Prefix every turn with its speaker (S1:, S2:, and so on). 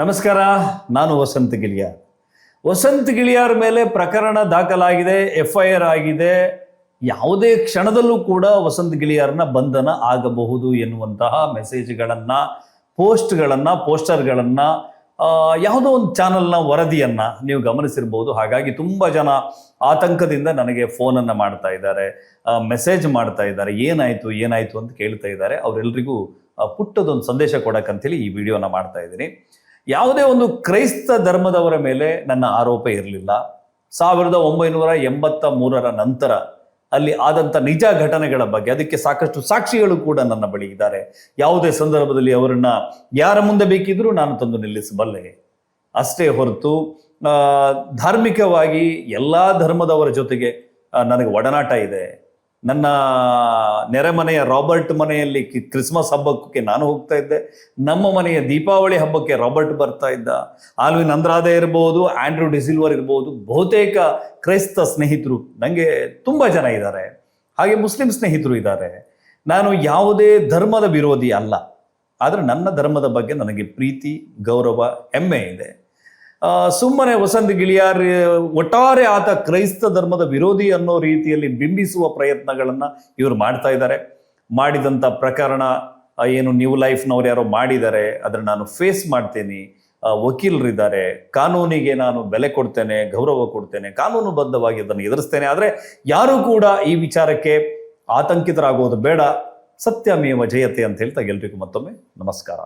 S1: ನಮಸ್ಕಾರ, ನಾನು ವಸಂತ ಗಿಳಿಯಾರ್ ವಸಂತ ಗಿಳಿಯಾರ್ ಮೇಲೆ ಪ್ರಕರಣ ದಾಖಲಾಗಿದೆ ಎಫ್ ಐ ಆರ್ ಆಗಿದೆ. ಯಾವುದೇ ಕ್ಷಣದಲ್ಲೂ ಕೂಡ ವಸಂತ ಗಿಳಿಯಾರ್ನ ಬಂಧನ ಆಗಬಹುದು ಎನ್ನುವಂತಹ ಮೆಸೇಜ್ಗಳನ್ನು, ಪೋಸ್ಟ್ಗಳನ್ನು, ಪೋಸ್ಟರ್ಗಳನ್ನು ಯಾವುದೋ ಒಂದು ಚಾನಲ್ನ ವರದಿಯನ್ನ ನೀವು ಗಮನಿಸಿರ್ಬೋದು. ಹಾಗಾಗಿ ತುಂಬ ಜನ ಆತಂಕದಿಂದ ನನಗೆ ಫೋನನ್ನು ಮಾಡ್ತಾ ಇದ್ದಾರೆ ಮೆಸೇಜ್ ಮಾಡ್ತಾ ಇದ್ದಾರೆ. ಏನಾಯ್ತು ಏನಾಯ್ತು ಅಂತ ಕೇಳ್ತಾ ಇದ್ದಾರೆ. ಅವರೆಲ್ಲರಿಗೂ ಪುಟ್ಟದೊಂದು ಸಂದೇಶ ಕೊಡಕ್ಕಂತೇಳಿ ಈ ವಿಡಿಯೋನ ಮಾಡ್ತಾ ಇದ್ದೀನಿ. ಯಾವುದೇ ಒಂದು ಕ್ರೈಸ್ತ ಧರ್ಮದವರ ಮೇಲೆ ನನ್ನ ಆರೋಪ ಇರಲಿಲ್ಲ. ಸಾವಿರದ ಒಂಬೈನೂರ ಎಂಬತ್ತ ಮೂರರ ನಂತರ ಅಲ್ಲಿ ಆದಂಥ ನಿಜ ಘಟನೆಗಳ ಬಗ್ಗೆ, ಅದಕ್ಕೆ ಸಾಕಷ್ಟು ಸಾಕ್ಷಿಗಳು ಕೂಡ ನನ್ನ ಬಳಿ ಇದ್ದಾರೆ. ಯಾವುದೇ ಸಂದರ್ಭದಲ್ಲಿ ಅವರನ್ನ ಯಾರ ಮುಂದೆ ಬೇಕಿದ್ರೂ ನಾನು ತಂದು ನಿಲ್ಲಿಸಬಲ್ಲೆ. ಅಷ್ಟೇ ಹೊರತು ಧಾರ್ಮಿಕವಾಗಿ ಎಲ್ಲ ಧರ್ಮದವರ ಜೊತೆಗೆ ನನಗೆ ಒಡನಾಟ ಇದೆ. ನನ್ನ ನೆರೆಮನೆಯ ರಾಬರ್ಟ್ ಮನೆಯಲ್ಲಿ ಕ್ರಿಸ್ಮಸ್ ಹಬ್ಬಕ್ಕೆ ನಾನು ಹೋಗ್ತಾ ಇದ್ದೆ. ನಮ್ಮ ಮನೆಯ ದೀಪಾವಳಿ ಹಬ್ಬಕ್ಕೆ ರಾಬರ್ಟ್ ಬರ್ತಾ ಇದ್ದ. ಆಲ್ವಿನ್ ಅಂದ್ರಾದೆ ಇರ್ಬೋದು, ಆಂಡ್ರೂ ಡಿಸಿಲ್ವರ್ ಇರ್ಬೋದು, ಬಹುತೇಕ ಕ್ರೈಸ್ತ ಸ್ನೇಹಿತರು ನನಗೆ ತುಂಬ ಜನ ಇದ್ದಾರೆ. ಹಾಗೆ ಮುಸ್ಲಿಂ ಸ್ನೇಹಿತರು ಇದ್ದಾರೆ. ನಾನು ಯಾವುದೇ ಧರ್ಮದ ವಿರೋಧಿ ಅಲ್ಲ. ಆದರೆ ನನ್ನ ಧರ್ಮದ ಬಗ್ಗೆ ನನಗೆ ಪ್ರೀತಿ, ಗೌರವ, ಹೆಮ್ಮೆ ಇದೆ. ಸುಮ್ಮನೆ ವಸಂತ ಗಿಳಿಯಾರ್ ಒಟ್ಟಾರೆ ಆತ ಕ್ರೈಸ್ತ ಧರ್ಮದ ವಿರೋಧಿ ಅನ್ನೋ ರೀತಿಯಲ್ಲಿ ಬಿಂಬಿಸುವ ಪ್ರಯತ್ನಗಳನ್ನು ಇವರು ಮಾಡ್ತಾ ಇದ್ದಾರೆ. ಮಾಡಿದಂಥ ಪ್ರಕರಣ ಏನು ನ್ಯೂ ಲೈಫ್ನವ್ರು ಯಾರೋ ಮಾಡಿದ್ದಾರೆ ಅದನ್ನ ನಾನು ಫೇಸ್ ಮಾಡ್ತೀನಿ. ವಕೀಲರಿದ್ದಾರೆ, ಕಾನೂನಿಗೆ ನಾನು ಬೆಲೆ ಕೊಡ್ತೇನೆ, ಗೌರವ ಕೊಡ್ತೇನೆ ಕಾನೂನುಬದ್ಧವಾಗಿ ಅದನ್ನು ಎದುರಿಸ್ತೇನೆ. ಆದರೆ ಯಾರೂ ಕೂಡ ಈ ವಿಚಾರಕ್ಕೆ ಆತಂಕಿತರಾಗೋದು ಬೇಡ. ಸತ್ಯಮೇವ ಜಯತೆ ಅಂತ ಹೇಳ್ತಾ ಎಲ್ರಿಗೂ ಮತ್ತೊಮ್ಮೆ ನಮಸ್ಕಾರ.